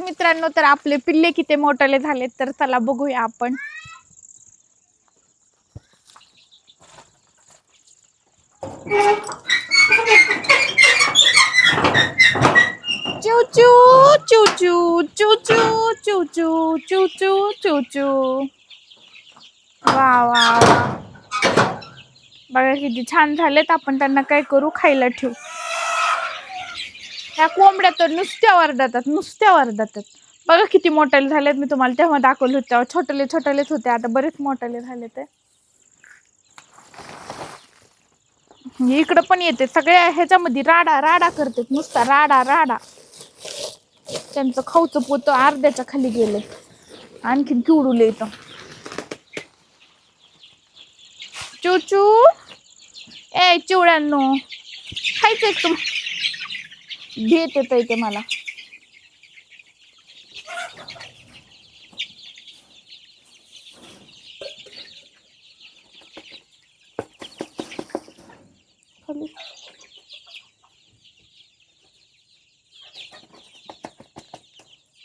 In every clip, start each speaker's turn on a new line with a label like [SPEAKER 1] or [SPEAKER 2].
[SPEAKER 1] मित्रांनो तर आपले पिल्ले किती मोठाले झालेत तर चला बघूया आपण चुचू चुचू चुचू वा वा बघा किती छान झालेत आपण त्यांना काय करू खायला ठेवू ह्या कोंबड्या तर नुसत्या वरडतात नुसत्या वरडतात बघा किती मोठ्याले झालेत मी तुम्हाला तेव्हा दाखवले होते. तेव्हा छोटेले छोटलेच होते आता बरेच मोठाले झाले ते. इकडं पण येते सगळ्या ह्याच्यामध्ये राडा राडा करतात नुसता राडा राडा. त्यांचं खाऊचं पोतं अर्ध्याच्या खाली गेले. आणखीन किवडूले इथं. चुचू! ए चिवड्यांनो खायचं एक तुम घेत येत ते मला.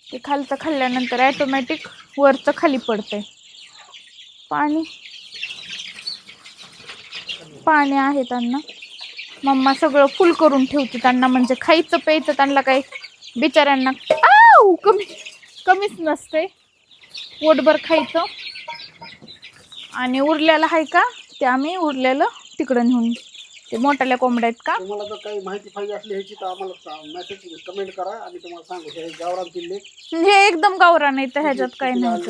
[SPEAKER 1] ते खालचं खाल्ल्यानंतर ॲटोमॅटिक वरचं खाली पडतंय. पाणी. पाणी आहे त्यांना. मम्मा सगळं फुल करून ठेवते त्यांना म्हणजे खायचं प्यायचं त्यांना काही बिचाऱ्यांना. आऊ! कमी कमीच नसते. पोटभर खायचं. आणि उरलेलं आहे का? ते आम्ही उरलेलं तिकडं नेऊन ते मोठ्याल्या कोंबड्या आहेत का?
[SPEAKER 2] तुम्हाला जर काही माहिती पाहिजे असली ह्याची तर आम्हाला मेसेज कमेंट करा आणि तुम्हाला सांगू हे गावरान किल्ले.
[SPEAKER 1] हे एकदम गावरान आहे तर ह्याच्यात काही नाही.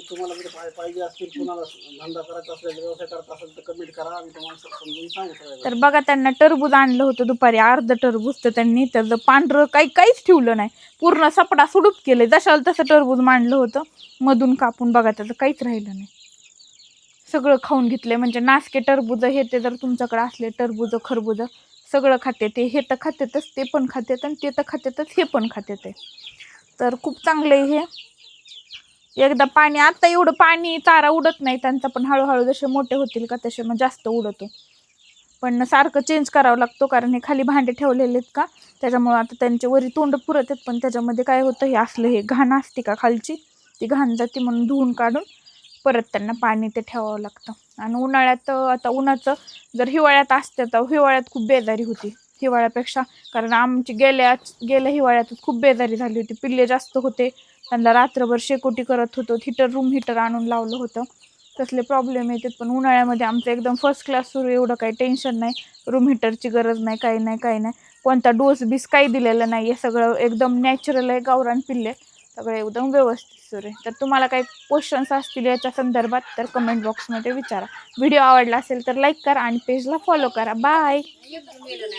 [SPEAKER 2] तुम्हाला जर पाहि- पाहिजे असतील कुणाला धंदा करायचा असेल व्यवसाय करायचा असेल तर कमेंट करा आम्ही तुम्हाला समजून सांगू सगळ्या
[SPEAKER 1] तर बघा त्यांना टरबूज आणलं होतं दुपारी अर्ध टरबूज तर त्यांनी त्याचं पांढरं काही काहीच ठेवलं नाही. पूर्ण सपडा सुडूप केले जशाला तसं टरबूज मांडलं होतं. मधून कापून बघा त्याचं काहीच राहिलं नाही. सगळं खाऊन घेतले म्हणजे नासके टरबूज हे ते जर तुमच्याकडे असले टरबूज खरबूज सगळं खाते ते. हे तर खातेतच ते पण खातेत आणि ते तर खातेतच हे पण खात्यात ते. तर खूप चांगलं आहे हे. एकदा पाणी आता एवढं पाणी चारा उडत नाही. त्यांचा पण हळूहळू जसे मोठे होतील का तसे मग जास्त उडतो. पण सारखं चेंज करावं लागतो कारण हे खाली भांडे ठेवलेले आहेत का? त्याच्यामुळं आता त्यांचे वरी तोंड पुरत आहेत. पण त्याच्यामध्ये काय होतं हे असलं हे घाण असते का खालची? ती घाण जाते म्हणून धुवून काढून परत त्यांना पाणी ते ठेवावं लागतं. आणि उन्हाळ्यात आता उन्हाचं जर हिवाळ्यात असते तर हिवाळ्यात खूप बेजारी होती. हिवाळ्यापेक्षा कारण आमची गेल्या गेल्या हिवाळ्यात खूप बेजारी झाली होती. पिल्ले जास्त होते. त्यांना रात्रभर शेकोटी करत होतो. हिटर रूम हिटर आणून लावलं होतं. तसले प्रॉब्लेम येतात. पण उन्हाळ्यामध्ये आमचं एकदम फर्स्ट क्लास सुरू एवढं काही टेन्शन नाही. रूम हिटरची गरज नाही. काही नाही काही नाही. कोणता डोस बीस काही दिलेलं नाही. आहे सगळं एकदम नॅचरल आहे. गावरान पिल्ले. सगळे एकदम व्यवस्थित सुरू आहे. तर तुम्हाला काही क्वेश्चन्स असतील याच्या संदर्भात तर कमेंट बॉक्समध्ये विचारा. व्हिडिओ आवडला असेल तर लाईक करा आणि पेजला फॉलो करा. बाय